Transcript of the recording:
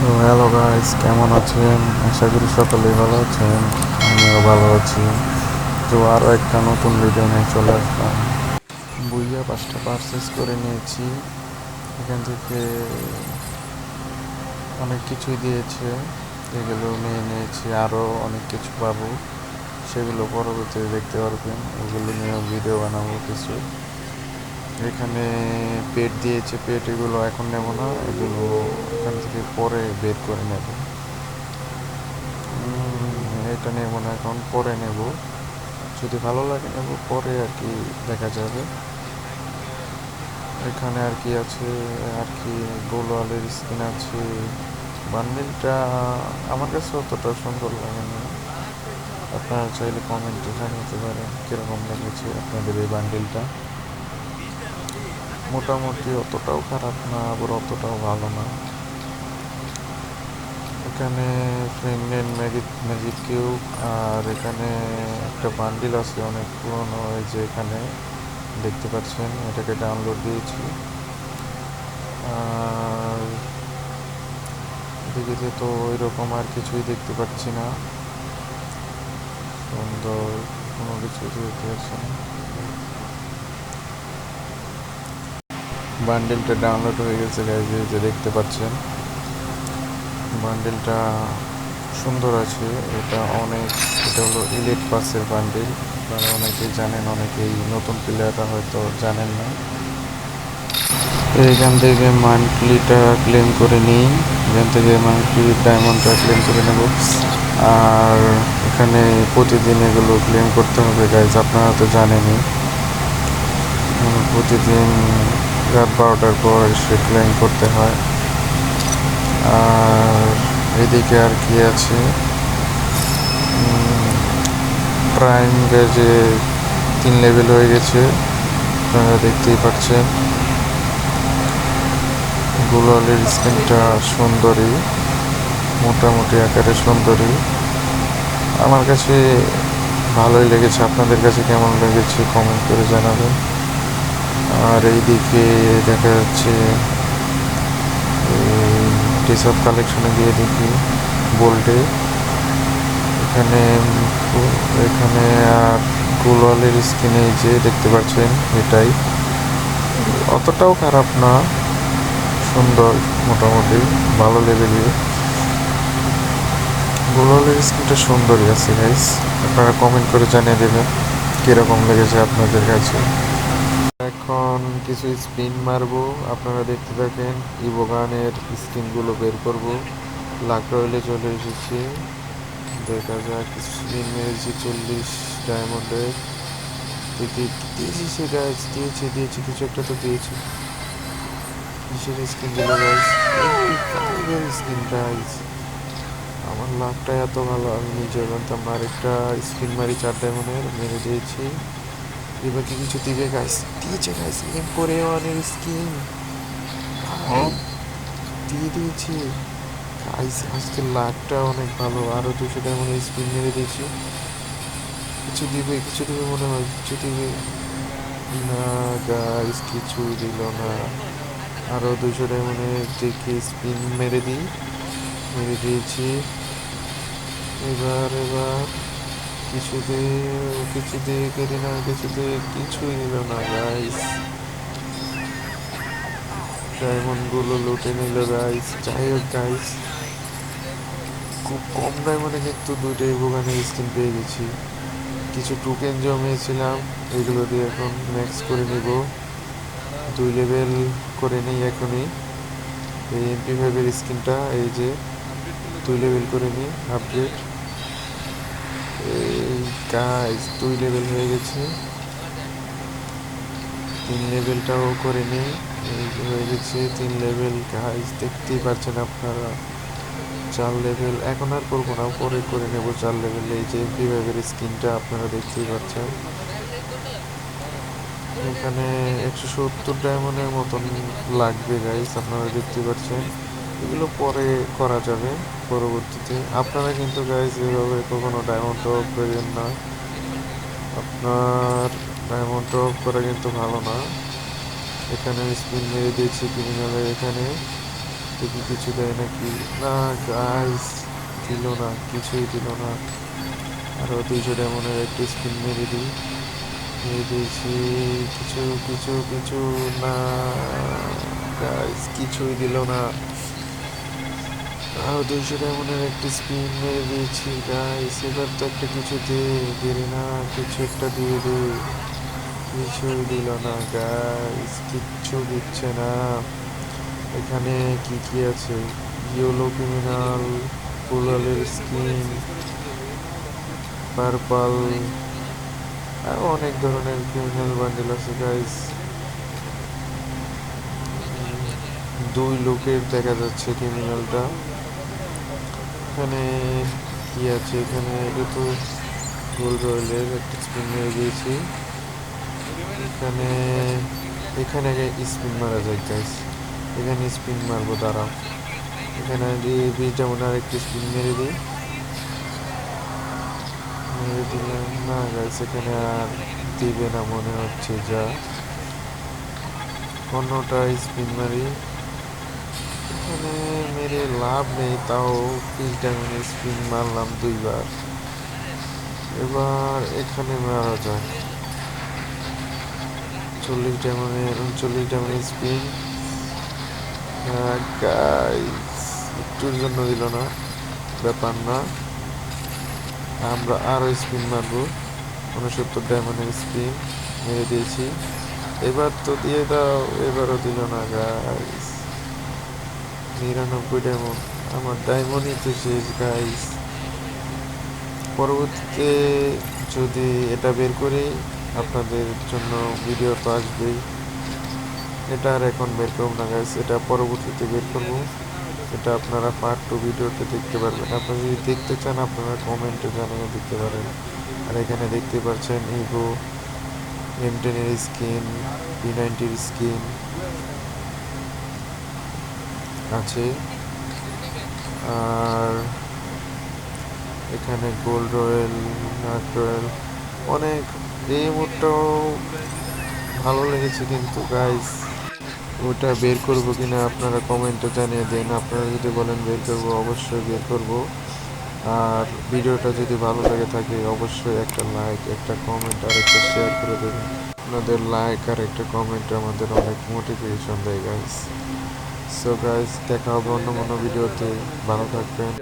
So hello guys কেমন আছেন? আশা করি সকলেই ভালো আছেন, আমিও ভালো আছি। তো আরও একটা নতুন ভিডিও নিয়ে চলে আসলাম। বুইয়া পাঁচটা পারচেস করে নিয়েছি। এখান থেকে অনেক কিছুই দিয়েছে। এগুলো নিয়ে নিয়েছি আরও অনেক কিছু পাবো। সেগুলো পরবর্তীতে দেখতে পারবেন। ওগুলো নিয়েও ভিডিও বানাবো কিছু। এখানে পেট দিয়েছে পেট এগুলো এখন নেব না। এগুলো পরে বের করে নেব। এটা নেব না এখন পরে নেব। যদি ভালো লাগে নেব, পরে আর কি দেখা যাবে। এখানে আর কি আছে, আর কি গোলওয়ালের স্কিন আছে। বান্ডিলটা আমার কাছে অতটা সুন্দর লাগে না। আপনারা চাইলে কমেন্টে জানাতে পারেন কীরকম লেগেছে আপনাদের এই বান্ডিলটা। মোটামুটি অতটাও খারাপ না, আবার অতটাও ভালো না। এখানে প্রেগনেন্ট ম্যাজিক ম্যাজিক কিউব আর এখানে একটা বান্ডিল আছে অনেক পুরনো, এই যে এখানে দেখতে পাচ্ছেন, এটাকে ডাউনলোড দিয়েছি। আর এদিকে তো ওই রকম আর কিছুই দেখতে পাচ্ছি না, সুন্দর কোনো কিছুই দেখতে পাচ্ছি না। বান্ডেলটা ডাউনলোড হয়ে গেছে যে দেখতে পাচ্ছেন। বান্ডেলটা সুন্দর আছে। এটা অনেক, এটা হলো ইলেট পাসের বান্ডেল আপনারা অনেকেই জানেন, অনেকেই নতুন প্লেয়াররা হয়তো জানেন না। এইখান থেকে মান্থলিটা ক্লেম করে নিই। এখান থেকে মান্থলি ডায়মন্ডটা ক্লেম করে নেব। আর এখানে প্রতিদিন এগুলো ক্লেম করতে হবে গাইজ আপনারা তো জানেনই। প্রতিদিন রাত বারোটার পর এসে ক্লেম করতে হয়। আর এদিকে আর কি আছে? প্রাইম যে তিন লেভেল হয়ে গেছে, আপনারা দেখতেই পাচ্ছেন। গুলালের স্কিনটা সুন্দরী, মোটামুটি আকারে সুন্দরী। আমার কাছে ভালোই লেগেছে, আপনাদের কাছে কেমন লেগেছে কমেন্ট করে জানাবেন। আর এইদিকে দেখা যাচ্ছে টিসব কালেকশনে গিয়ে দেখি। বোল্টে এখানে এখানে আর গুলওয়ালের স্কিনে যে দেখতে পাচ্ছেন, এটাই। অতটাও খারাপ না। সুন্দর, মোটামুটি, ভালো লেভেলের গুলওয়ালের স্কিনটা সুন্দরই আছে গাইস আপনারা কমেন্ট করে জানিয়ে দেবেন, কীরকম লেগেছে আপনাদের কাছে। এখন কিছু স্পিন মারবো। আপনারা দেখতে থাকেন ইবোগানের স্কিনগুলো বের করব। লাখ রয়েলে চলে এসেছে। দেখা যাক স্পিন মেরেছি চল্লিশ ডায়মন্ডের দিয়েছি গাছ দিয়েছে দিয়েছে, কিছু একটা তো দিয়েছে। কিসের স্কিন দিল স্কিন গাইজ আমার লাভটা এত ভালো, আমি নিজে জানতাম আরেকটা স্পিন মারি চার ডায়মন্ডের মেরে দিয়েছি। এবার কি কিছু দিবে গাইস দিয়েছে গাইস এম করে ওয়ানের স্কিন দিয়ে দিয়েছি। গাইস আজকে লাকটা অনেক ভালো। আরও দুশো ডায়মন্ডের স্পিন মেরে দিয়েছি কিছু দিবে কিছু দিবে মনে হয় কিছু দিবে। না গাইস কিছু দিল না। আরও দুশো ডায়মন্ডের দেখি স্পিন মেরে দিই। মেরে দিয়েছি। এবার এবার। কিছুতে কিছুতে কেটে না কিছু কিছুতে কিছুই নিল না গাইস ডায়মন্ডগুলো লুটে নিল গাইস যাই হোক গাইস খুব কম ডায়মন্ডে কিন্তু দুইটাই ভোগানের স্কিন পেয়ে গেছি। কিছু টোকেন জমিয়েছিলাম, এগুলো দিয়ে এখন ম্যাক্স করে নিব। দুই লেভেল করে নিই এখনই। এই এমপি ফাইভের স্কিনটা এই যে, দুই লেভেল করে নিই আপডেট এই গাইস দুই লেভেল হয়ে গেছে। তিন লেভেলটাও করে নিই এই হয়ে গেছে তিন লেভেল গাইস দেখতেই পাচ্ছেন আপনারা। চার লেভেল এখন আর করব না, পরে করে নেব চার লেভেল এই যে ফাইভের স্কিনটা আপনারা দেখতেই পাচ্ছেন। এখানে একশো সত্তর ডায়মন্ডের মতন লাগবে গাইস আপনারা দেখতে পাচ্ছেন। এগুলো পরে করা যাবে পরবর্তীতে। আপনারা কিন্তু গাইস এভাবে কখনো ডায়মন্ড অফ করেন না। আপনার ডায়মন্ড অফ করা কিন্তু ভালো না। এখানে স্পিন মেরে দিয়েছি ক্রিমিনালের এখানে। দেখি কিছু দেয় নাকি? না গাইস দিল না, কিছুই দিল না। আরও দুইশো ডায়মন্ডের একটি স্পিন মেরে দিই। মেরে দিয়েছি, কিছু কিছু কিছু, না গাইস কিছুই দিল না। আরও দুইশো ডায়মন্ডের একটি স্পিন মেরে দিয়েছি গাইস এবার তো একটা কিছু দে দেরি না, কিছু একটা দিয়ে দে। কিছুই দিল না গাইস কিচ্ছু দিচ্ছে না। এখানে কি কি আছে? ইয়েলো ক্রিমিনাল কুলালের স্কিন পার্পাল আরও অনেক ধরনের ক্রিমিনাল বান্ডেল আছে গাইস দুই লোকের দেখা যাচ্ছে ক্রিমিনালটা এখানে কি আছে? এখানে এটা তো গোল্ড রয়েলের একটা স্পিন মেরে দিয়েছি। এখানে এখানে আগে স্পিন মারা যায় গাইস এখানে স্পিন মারবো, দাঁড়াও। এখানে দিয়ে বিশটা মনে আর একটি স্পিন মেরে দিই। মেরে দিলাম। না গাইস এখানে আর দিবে না মনে হচ্ছে যা। অন্যটা স্পিন মারি। এখানে মেরে লাভ নেই, তাও বিশ ডায়মন্ডের স্পিন মারলাম দুইবার। এবার এখানে মারা যায়। চল্লিশ ডায়মন্ডের উনচল্লিশ ডায়মন্ডের স্পিন একটুর জন্য দিল না, ব্যাপার না। আমরা আরও স্পিন মারবো। উনসত্তর ডায়মন্ডের স্পিন মেরে দিয়েছি। এবার তো দিয়ে দাও, এবারও দিল না গাইস নিরানব্বই ডায়মন্ড আমার ডায়মন্ডই তো শেষ গাইস পরবর্তীতে যদি এটা বের করি, আপনাদের জন্য ভিডিও তো আসবেই। এটা আর এখন বের করব না গাইস এটা পরবর্তীতে বের করব। এটা আপনারা পার্ট টু ভিডিওতে দেখতে পারবেন। আপনারা যদি দেখতে চান, আপনারা কমেন্টে জানিয়ে দিতে পারেন। আর এখানে দেখতে পাচ্ছেন ইগো এম টেনের স্কিন পি নাইনটির স্কিন আছে। আর এখানে গোল্ড রয়েল, নাট রয়েল, অনেক এই মুডটাও ভালো লেগেছে কিন্তু গাইস ওটা বের করব কিনা আপনারা কমেন্টে জানিয়ে দেন। আপনারা যদি বলেন বের করব, অবশ্যই বের করব। আর ভিডিওটা যদি ভালো লাগে থাকে, অবশ্যই একটা লাইক একটা কমেন্ট আর একটা শেয়ার করে দেবেন। আপনাদের লাইক আর একটা কমেন্ট আমাদের অনেক মোটিভেশন দেয় গাইস সো গাইস দেখা হবে অন্য কোনো ভিডিওতে। ভালো থাকবেন।